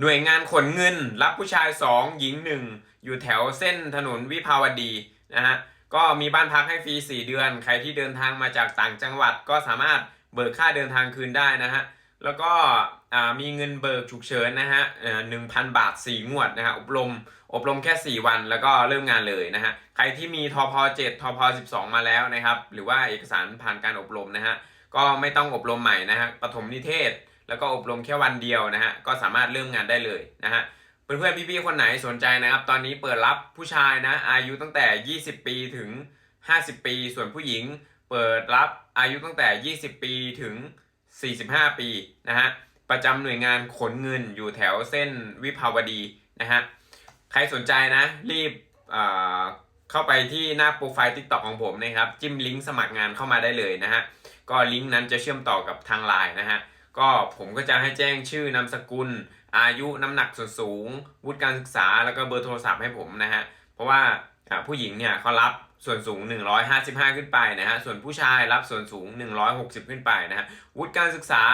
หน่วยงานขนเงิน รับผู้ชาย 2 หญิง 1 อยู่แถวเส้นถนนวิภาวดีนะฮะก็มีบ้านพักให้ฟรี 4 เดือน ใครที่เดินทางมาจากต่างจังหวัดก็สามารถเบิกค่าเดินทางคืนได้นะฮะแล้วก็มีเงินเบิกฉุกเฉินนะฮะหนึ่งพันบาท 4 งวดนะฮะอบรมอบรมแค่ 4 วันแล้วก็เริ่มงานเลยนะฮะใครที่มีทพ7ทพ12 มาแล้วนะครับ หรือว่าเอกสารผ่านการอบรมนะฮะก็ไม่ต้องอบรมใหม่นะฮะปฐมนิเทศ แล้วก็อบรมแค่วันเดียวนะฮะก็สามารถเริ่มงานได้เลยนะฮะเพื่อนๆพี่ๆคนไหนสนใจนะครับ ตอนนี้เปิดรับผู้ชายนะอายุตั้งแต่ 20 ปีถึง 50 ปี ส่วนผู้หญิง เปิดรับอายุตั้งแต่ 20 ปีถึง 45 ปีนะฮะประจำหน่วยงานขนเงินอยู่แถวเส้นวิภาวดีนะฮะใครสนใจนะรีบเข้าไปที่หน้าโปรไฟล์ TikTok ของผมนะครับ จิ้มลิงก์สมัครงานเข้ามาได้เลยนะฮะก็ลิงก์นั้นจะเชื่อมต่อกับทางไลน์นะฮะ ก็ผมก็จะให้แจ้งชื่อนามสกุล อายุน้ำหนักส่วนสูง วุฒิการศึกษาแล้วก็เบอร์โทรศัพท์ให้ผมนะฮะเพราะว่าผู้หญิงเนี่ยเขารับส่วนสูง 155 ขึ้นไปนะฮะส่วนผู้ชายรับส่วนสูง 160 ขึ้นไปนะฮะวุฒิการศึกษา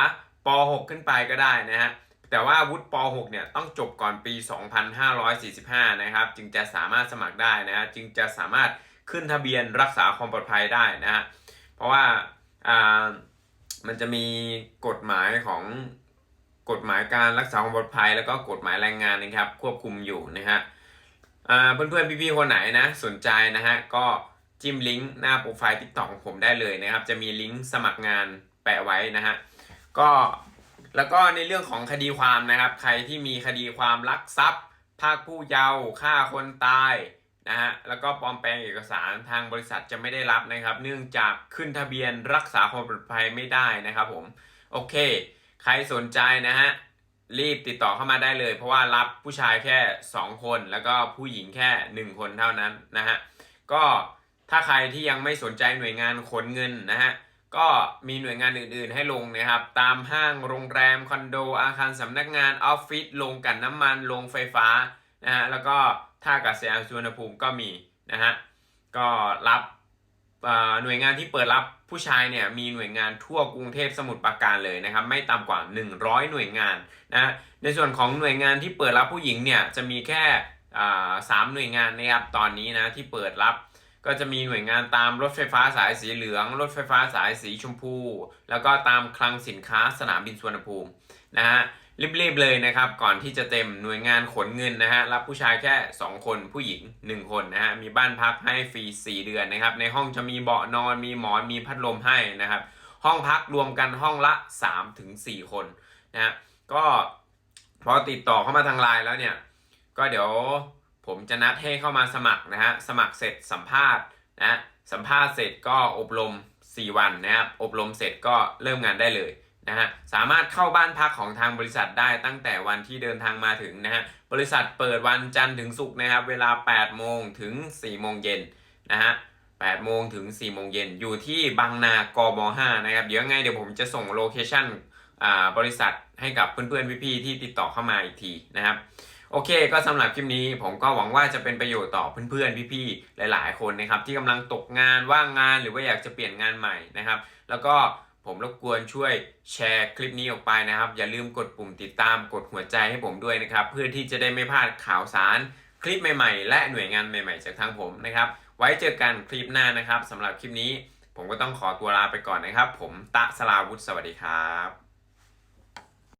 ป .6 ขึ้นไปก็ได้นะฮะแต่ว่าวุฒิป .6 เนี่ยต้องจบก่อนปี 2545 นะครับจึงจะสามารถสมัครได้นะฮะจึงจะสามารถขึ้นทะเบียนรักษาความปลอดภัยได้นะฮะเพราะว่าอ่า มันจะมีกฎหมายของกฎหมายการรักษาความปลอดภัย แล้วก็กฎหมายแรงงานนะครับ ควบคุมอยู่นะฮะอ่าเพื่อนพี่ๆคนไหนนะสนใจนะฮะก็จิ้มลิงก์หน้าโปรไฟล์ TikTok ของผมได้เลยนะครับ จะมีลิงก์สมัครงานแปะไว้นะฮะก็แล้วก็ในเรื่องของคดีความนะครับ ใครที่มีคดีความลักทรัพย์พรากผู้เยาว์ฆ่าคนตาย นะฮะแล้วก็ปลอมแปลงเอกสารทางบริษัทจะไม่ได้รับนะครับ เนื่องจากขึ้นทะเบียนรักษาความปลอดภัยไม่ได้นะครับผมโอเค ใครสนใจนะฮะรีบติดต่อเข้ามาได้เลย เพราะว่ารับผู้ชายแค่ 2 คน แล้วก็ผู้หญิงแค่ 1 คนเท่านั้นนะฮะก็ถ้าใครที่ยังไม่สนใจหน่วยงานขนเงินนะฮะก็มีหน่วยงานอื่นๆให้ลงนะครับ ตามห้างโรงแรมคอนโดอาคารสำนักงานออฟฟิศโรงกันน้ำมันโรงไฟฟ้านะฮะแล้วก็ ท่าอากาศยานสุวรรณภูมิก็มีนะฮะก็รับหน่วยงานที่เปิดรับผู้ชายเนี่ยมีหน่วยงานทั่วกรุงเทพสมุทรปราการเลยนะครับไม่ต่ำกว่า 100 หน่วยงานนะในส่วนของหน่วยงานที่เปิดรับผู้หญิงเนี่ยจะมีแค่สามหน่วยงานนะครับตอนนี้นะที่เปิดรับก็จะมีหน่วยงานตามรถไฟฟ้าสายสีเหลือง รถไฟฟ้าสายสีชมพู แล้วก็ตามคลังสินค้าสนามบินสุวรรณภูมินะฮะ รีบๆเลยนะครับ ก่อนที่จะเต็มหน่วยงานขนเงินนะฮะรับผู้ชายแค่ 2 คนผู้หญิง 1 คนนะฮะมีบ้านพักให้ฟรี 4 เดือนนะครับ ในห้องจะมีเบาะนอน มีหมอนมีพัดลมให้นะครับ ห้องพักรวมกันห้องละ 3-4ถึง4คนนะฮะก็พอติดต่อเข้ามาทางไลน์แล้วเนี่ย ก็เดี๋ยวผมจะนัดให้เข้ามาสมัครนะฮะสมัครเสร็จสัมภาษณ์นะสัมภาษณ์เสร็จก็อบรม 4 วันนะครับอบรมเสร็จก็เริ่มงานได้เลย นะฮะสามารถเข้าบ้านพักของทางบริษัทได้ตั้งแต่วันที่เดินทางมาถึงนะฮะบริษัทเปิดวันจันทร์ถึงศุกร์นะครับเวลา 8 โมงถึง 4 โมงเย็นนะฮะ8โมงถึง 4 โมงเย็นอยู่ที่บางนากบ5นะครับเดี๋ยวยังไงเดี๋ยวผมจะส่งโลเคชั่นอ่าบริษัทให้กับเพื่อนๆพี่ๆที่ติดต่อเข้ามาอีกทีนะครับโอเค ก็สำหรับคลิปนี้ผมก็หวังว่าจะเป็นประโยชน์ต่อเพื่อนๆ พี่ๆ หลายๆ คนนะครับที่กำลังตกงานว่างงานหรือว่าอยากจะเปลี่ยนงานใหม่นะครับ แล้วก็ ผมรบกวนช่วยแชร์คลิปนี้ออกไปนะครับ อย่าลืมกดปุ่มติดตามกดหัวใจให้ผมด้วยนะครับ เพื่อที่จะได้ไม่พลาดข่าวสาร คลิปใหม่ๆ และหน่วยงานใหม่ๆ จากทางผมนะครับ ไว้เจอกันคลิปหน้านะครับสำหรับคลิปนี้ ผมก็ต้องขอตัวลาไปก่อนนะครับ ผมตะสลาวุฒิสวัสดีครับ